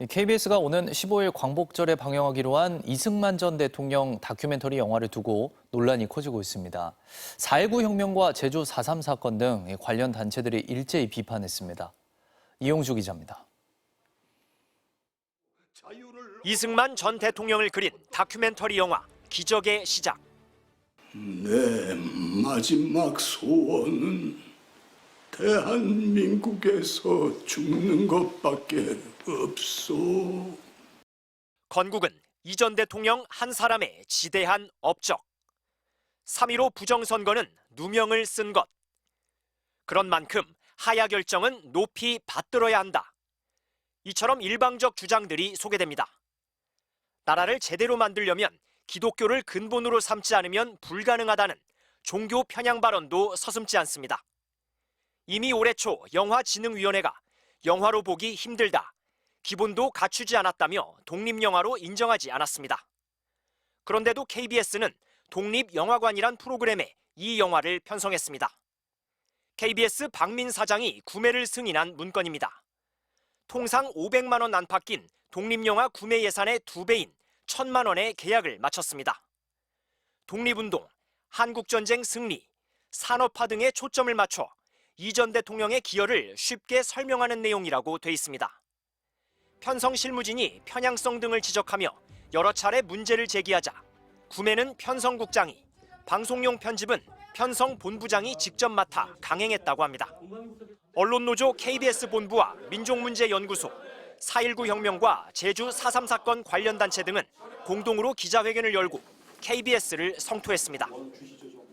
KBS가 오는 15일 광복절에 방영하기로 한 이승만 전 대통령 다큐멘터리 영화를 두고 논란이 커지고 있습니다. 4.19 혁명과 제주 4.3 사건 등 관련 단체들이 일제히 비판했습니다. 이용주 기자입니다. 이승만 전 대통령을 그린 다큐멘터리 영화 기적의 시작. 내 마지막 소원은 대한민국에서 죽는 것밖에 없소. 건국은 이전 대통령 한 사람의 지대한 업적. 3.15 부정선거는 누명을 쓴 것. 그런 만큼 하야 결정은 높이 받들어야 한다. 이처럼 일방적 주장들이 소개됩니다. 나라를 제대로 만들려면 기독교를 근본으로 삼지 않으면 불가능하다는 종교 편향 발언도 서슴지 않습니다. 이미 올해 초 영화진흥위원회가 영화로 보기 힘들다. 기본도 갖추지 않았다며 독립영화로 인정하지 않았습니다. 그런데도 KBS는 독립영화관이란 프로그램에 이 영화를 편성했습니다. KBS 박민 사장이 구매를 승인한 문건입니다. 통상 500만 원 안팎인 독립영화 구매 예산의 두 배인 1천만 원의 계약을 마쳤습니다. 독립운동, 한국전쟁 승리, 산업화 등에 초점을 맞춰 이전 대통령의 기여를 쉽게 설명하는 내용이라고 돼 있습니다. 편성 실무진이 편향성 등을 지적하며 여러 차례 문제를 제기하자 구매는 편성 국장이, 방송용 편집은 편성 본부장이 직접 맡아 강행했다고 합니다. 언론노조 KBS 본부와 민족문제연구소, 4.19 혁명과 제주 4.3 사건 관련 단체 등은 공동으로 기자회견을 열고 KBS를 성토했습니다.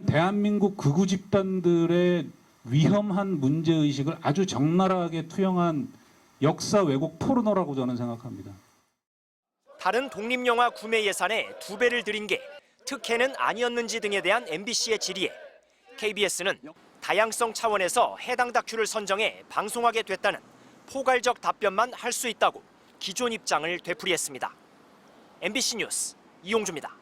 대한민국 극우 집단들의 위험한 문제 의식을 아주 적나라하게 투영한 역사 왜곡 포르노라고 저는 생각합니다. 다른 독립 영화 구매 예산의 두 배를 들인 게 특혜는 아니었는지 등에 대한 MBC의 질의에 KBS는 다양성 차원에서 해당 다큐를 선정해 방송하게 됐다는 포괄적 답변만 할 수 있다고 기존 입장을 되풀이했습니다. MBC 뉴스 이용주입니다.